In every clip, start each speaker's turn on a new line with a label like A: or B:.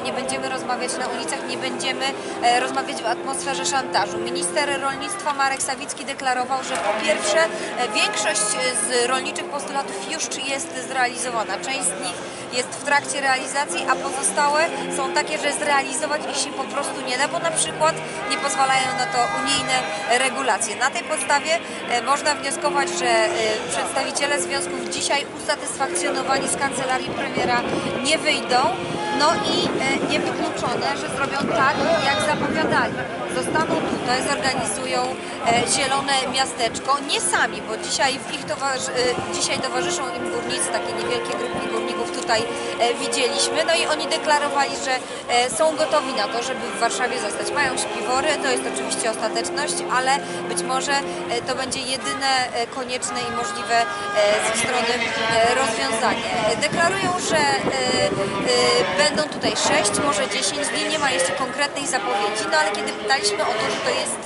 A: nie będziemy rozmawiać na ulicach, nie będziemy e, rozmawiać w atmosferze szantażu. Minister rolnictwa Marek Sawicki deklarował, że po pierwsze e, większość z rolniczych postulatów już jest zrealizowana. Część z nich jest w trakcie realizacji, a pozostałe są takie, że zrealizować ich się po prostu nie da, bo na przykład nie pozwalają na to unijne regulacje. Na tej podstawie e, można wnioskować, że e, przedstawiciele związków dzisiaj usatysfakcjonowani z kancelarii premiera nie wyjdą. No i e, niewykluczone, że zrobią tak, jak zapowiadali. Zostaną tutaj, zorganizują e, zielone miasteczko, nie sami, bo dzisiaj w ich towarzy- e, dzisiaj towarzyszą im górnicy, takie niewielkie grupki górników tutaj e, widzieliśmy. No i oni deklarowali, że są gotowi na to, żeby w Warszawie zostać. Mają śpiwory, to jest oczywiście ostateczność, ale być może to będzie jedyne konieczne i możliwe z ich strony rozwiązanie. Deklarują, że będą tutaj 6, może 10 dni, nie ma jeszcze konkretnej zapowiedzi, no ale kiedy pytaliśmy o to, że to jest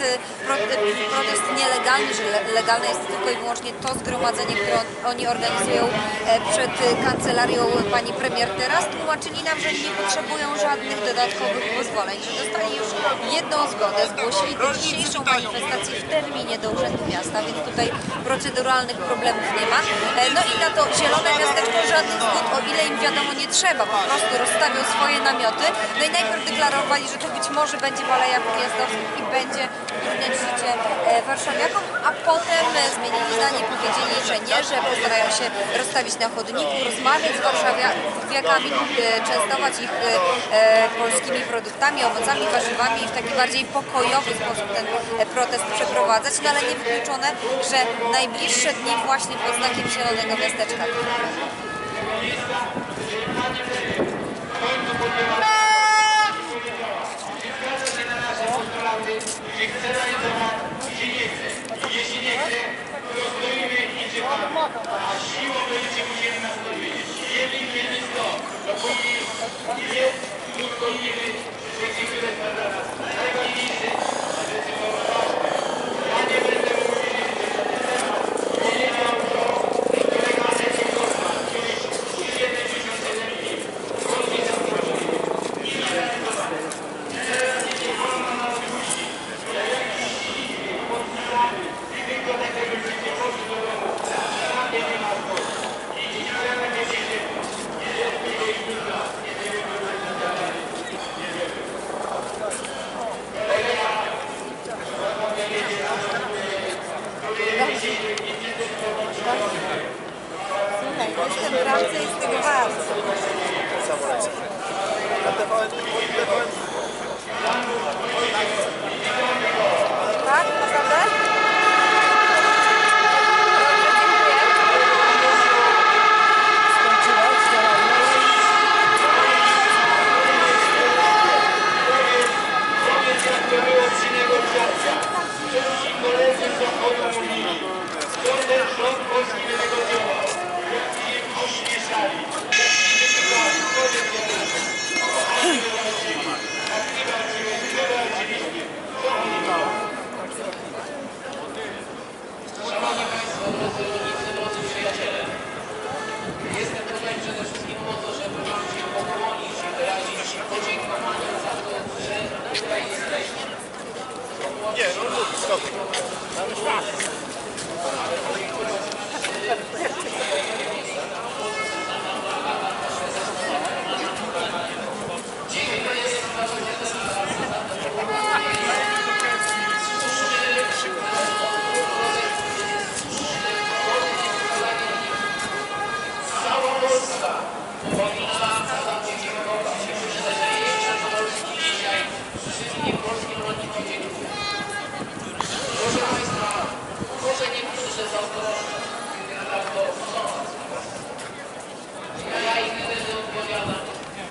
A: pro- e, protest nielegalny, że le- legalne jest tylko i wyłącznie to zgromadzenie, które on- oni organizują e, przed e, kancelarią pani premier teraz, tłumaczyli nam, że nie potrzebują żadnych dodatkowych pozwoleń, że dostali już jedną zgodę, zgłosili tę dzisiejszą manifestację w terminie do Urzędu Miasta, więc tutaj proceduralnych problemów nie ma. E, No i na to zielone miasteczko żadnych zgód, o ile im wiadomo nie trzeba, po prostu rozstawią swoje namioty. No i najpierw deklarowali, że to być może będzie w Alejach Ujazdowskich i będzie utrudniać życie warszawiakom, a potem e, zmienili zdanie, powiedzieli, że nie, że postarają się rozstawić na chodniku, rozmawiać z warszawiakami, e, częstować ich e, polskimi produktami, owocami, warzywami i w taki bardziej pokojowy sposób ten protest przeprowadzać, no ale niewykluczone, że najbliższe dni właśnie pod znakiem Zielonego Miasteczka.
B: Thank you. Że tutaj jesteście.
C: Nie, no mów, stop. Mamy czas.